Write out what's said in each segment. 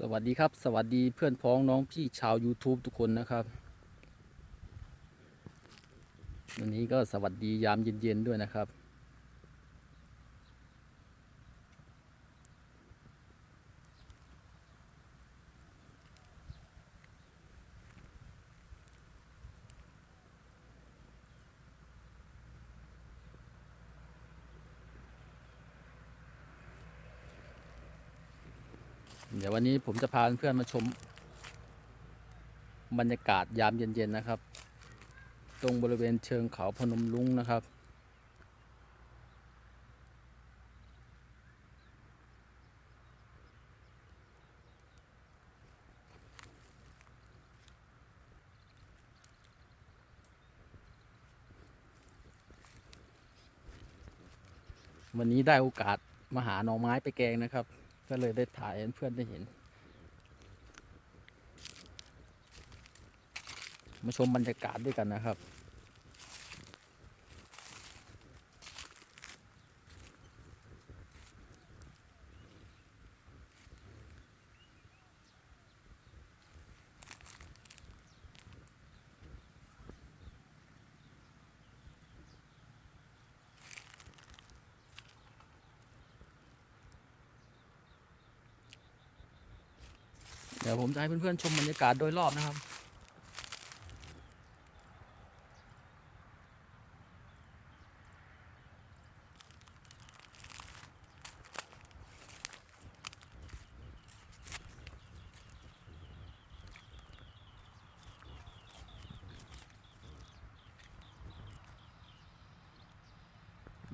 สวัสดีครับ สวัสดีเพื่อนพ้องน้องพี่ชาว YouTube ทุกคนนะครับ วันนี้ก็สวัสดียามเย็นๆด้วยนะครับ ดี๋ยววันนี้ผมจะพาเพื่อนมาชม บรรยากาศยามเย็นๆนะครับ ตรงบริเวณเชิงเขาพนมลุงนะครับ วันนี้ได้โอกาสมาหาหน่อไม้ไปแกงนะครับ ก็เลยได้ถ่ายให้เพื่อนได้เห็น มาชมบรรยากาศด้วยกันนะครับ ดี๋ยวผมจะให้เพื่อนๆชมบรรยากาศโดยรอบนะครับ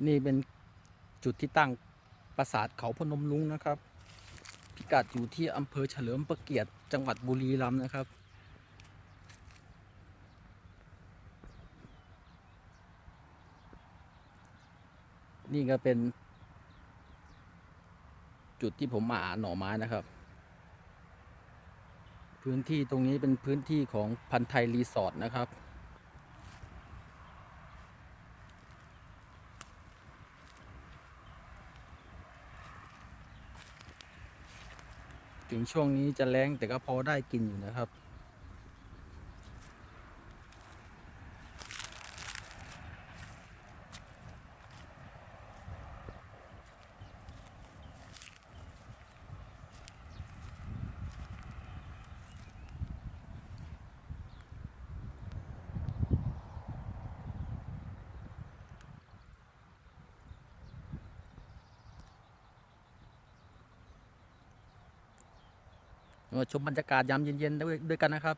นี่เป็นจุดที่ตั้งปราสาทเขาพนมลุงนะครับ กัดอยู่ที่อำเภอเฉลิมประเกียรติจังหวัดบุรีรัมย์นะครับ นี่ก็เป็น จุดที่ผมมาหาหน่อไม้นะครับ พื้นที่ตรงนี้เป็นพื้นที่ของพันไทยรีสอร์ทนะครับ ถึงช่วงนี้จะแรงแต่ก็พอได้กินอยู่นะครับ มาชมบรรยากาศยามเย็นๆด้วยด้วยกันนะครับ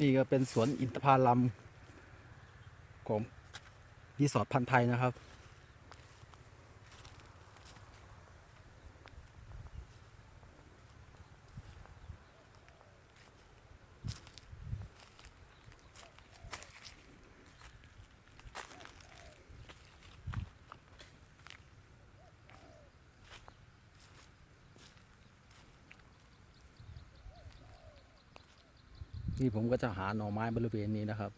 นี่ก็เป็นสวนอินทผลัมของรีสอร์ทพันธ์ไทยนะครับ นี่ผมก็จะหาหน่อไม้บริเวณนี้นะครับ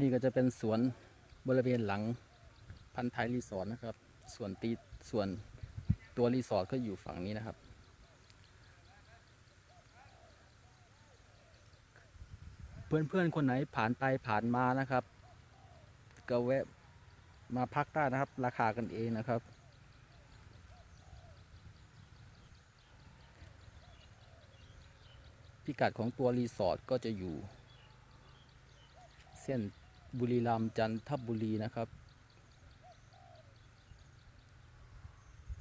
นี่ก็จะเป็นสวนบริเวณหลังพันท้ายรีสอร์ทนะครับ ส่วนตีส่วนตัวรีสอร์ทก็อยู่ฝั่งนี้นะครับเพื่อนๆ คนไหนผ่านไปผ่านมานะครับ ก็แวะมาพักได้นะครับ ราคากันเองนะครับ พิกัดของตัวรีสอร์ทก็จะอยู่ เส้นบุรีรัมย์จันทบุรีนะครับ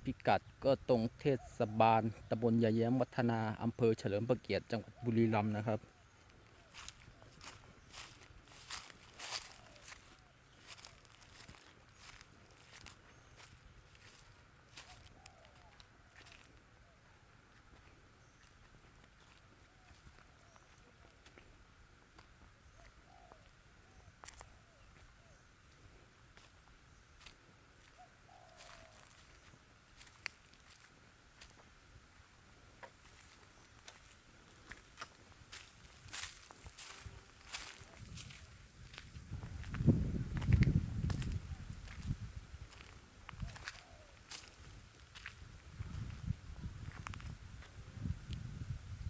พิกัดก็ตรงเทศบาลตำบลยายแย้มวัฒนาอำเภอเฉลิมพระเกียรติจังหวัดบุรีรัมย์นะครับ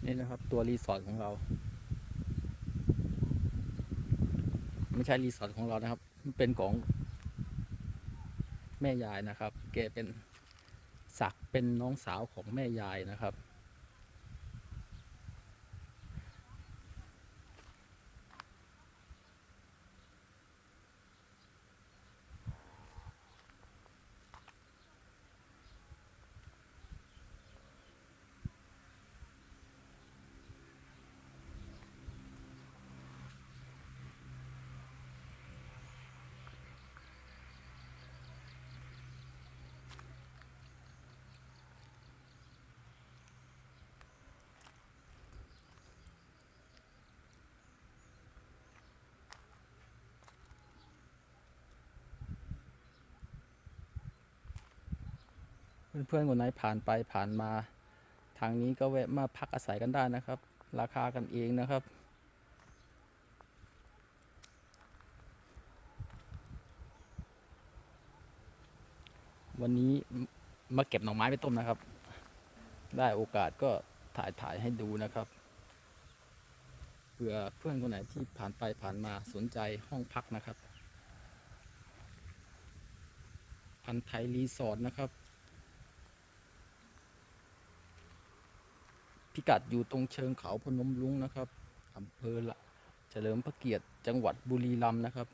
นี่นะครับ ตัวรีสอร์ทของเรา ไม่ใช่รีสอร์ทของเรานะครับ มันเป็นของแม่ยายนะครับ แกเป็นศักเป็นน้องสาวของแม่ยายนะครับ เพื่อนๆคนไหนผ่านไปผ่านมา ทางนี้ก็แวะมาพักอาศัยกันได้นะครับ ราคากันเองนะครับ วันนี้มาเก็บหน่อไม้ไปต้มนะครับ ได้โอกาสก็ถ่ายถ่ายให้ดูนะครับเผื่อเพื่อนคนไหนที่ผ่านไปผ่านมาสนใจห้องพักนะครับ พันไทยรีสอร์ทนะครับ พิกัดอยู่ตรงเชิงเขาพนมลุงนะครับอำเภอละเฉลิมพระเกียรติจังหวัดบุรีรัมย์นะครับ